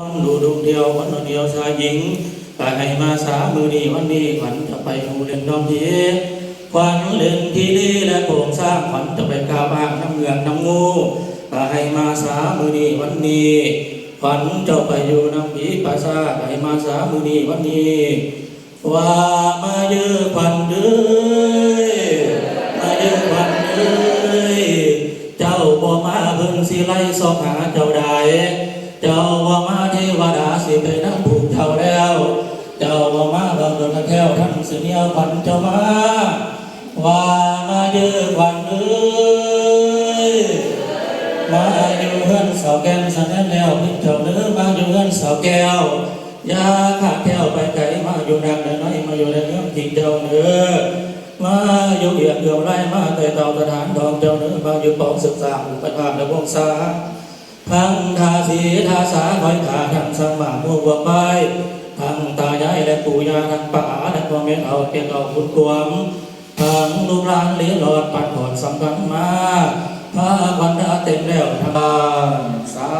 วันดูดวงเดียววันเดียวชายหญิงกายให้มาสามือนี้วันนี้ขวัญจะไปหูเล่นดองทีขวัญเล่นที่นี่และโปร่งสร้างขวัญจะไปกาบ้างน้ำเงือกน้ำงูกายให้มาสามือนี้วันนี้ขวัญจะไปอยู่น้ำผีปราสาทกายให้มาสามือนี้วันนี้ว่ามาเยอะขวัญเอ้ยมาเยอะขวัญเอ้ยเจ้าบ่มาเพิ่งสิไล่สอกหาเจ้าใดเจ้าว่มา วดาสิไปนั่งผูกเท่าแล้ว เจ้าว่มาบังเกิดแก้วทั้งเสียวัญเจ้ามาว่ามาเยอะวัญเอ้ยมาอยู่เฮือนสาวแก้มสันแน่แล้วพิจเจ้าเนื้อมาอยู่เฮือนสาวแก้วยาขาดแก้วไปไกลมาอยู่ดังเดินน้อยมาอยู่ในเรื่องจริงเจ้าเนื้อมาอยู่เอียงเดียวไร่มาแต่เต่าสถานทองเจ้าเนื้อมาอยู่ปองศึกษาอุปถากและวงศาทั้งทาสีทาสาคอยขา วงสังมามูบวไปทั้งตายายและปู่ย่าทั้งป่าและพ่อแม่เอาเปียกเอาบุญกวงทั้งลูกหลานเลี้ยหลอดปัดผ่อนสำคัญมาพระบรรดาเต็มแล้วทางสา